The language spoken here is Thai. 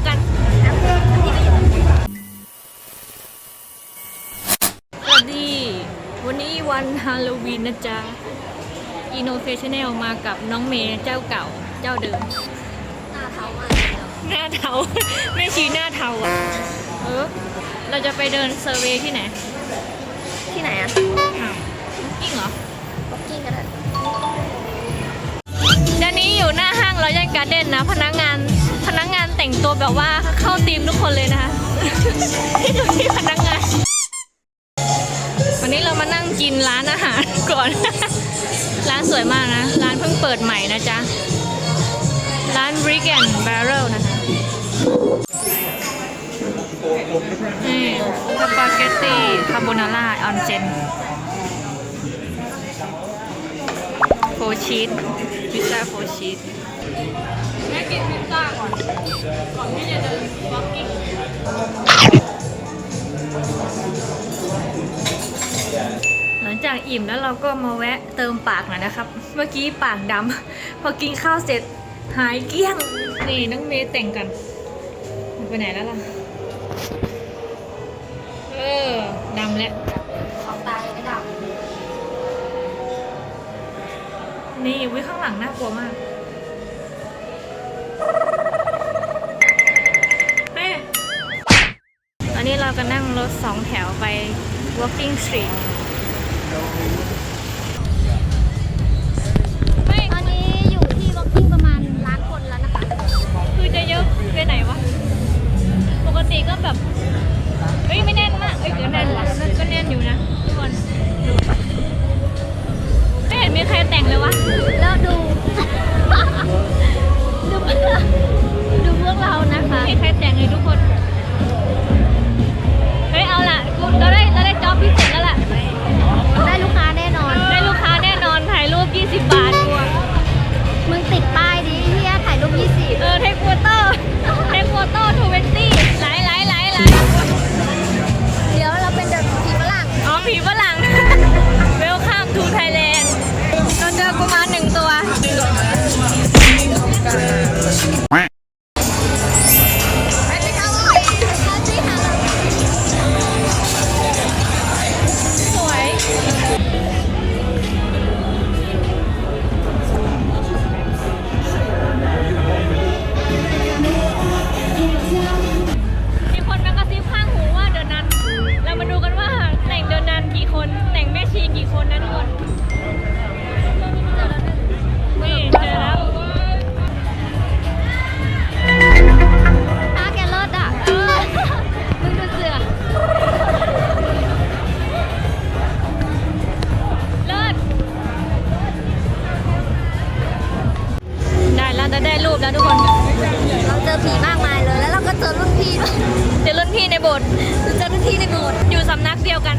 ยวกันสวัสดี วันนี้วันฮาโลวีนนะจ๊ะ Innovational มากับน้องเมย์เจ้าเก่าเจ้าเดิม หน้าเท้ามากเลยเนอะหน้าเทา แม่ชีหน้าเทาอะ เออ เราจะไปเดินเซอร์เวย์ที่ไหนที่ไหนอะอ้าวจริงเหรอบ็อกกิ้งกันเลยเดี๋ยวนี้อยู่หน้าห้างรอยัลการ์เด้นนะ พนักง ตัวแบบว่าเข้าทีมทุกคนเลยนะคะที่ดูที่พนักงานวันนี้เรามานั่งกินร้านอาหารก่อน ร้านสวยมากนะ ร้านเพิ่งเปิดใหม่นะจ๊ะ ร้าน Brick and Barrel นะคะนี่สปาเกตตี้คาโบนาร่าออนเจนโฟชีสพิซซ่าโฟชีส แม่กินพิซซ่าก่อน ก่อนที่จะเดินวอล์กกิ้งหลังจากอิ่มแล้วเราก็มาแวะเติมปากหน่อยนะครับ เมื่อกี้ปากดำ พอกินข้าวเสร็จหายเกลี้ยง นี่น้องเมย์แต่งกันมันไปไหนแล้วล่ะ เออดำแล้วของตายังไม่ดับนี่วิข้างหลังน่ากลัวมาก นนี้เราก็นั่งรถสองแถวไป walking street ไม่ตอนนี้อยู่ที่บ็อกกิ้งประมาณล้านคนแล้วนะคะ คือจะเยอะไปไหนวะ ปกติก็แบบ เฮ้ย ไม่แน่นมาก เอ้ยก็แน่นวะก็แน่นอยู่นะทุกคนดูไม่เห็นมีใครแต่งเลยวะ แล้วดู ดูพวกเราดูพวกเรานะคะไม่มีใครแต่งเลยทุกคน แล้วจะได้รูปแล้วทุกคน เราเจอผีมากมายเลย แล้วเราก็เจอรุ่นพี่ด้วยเจอรุ่นพี่ในโบสถ์เจอรุ่นพี่ในโบสถ์อยู่สำนักเดียวกัน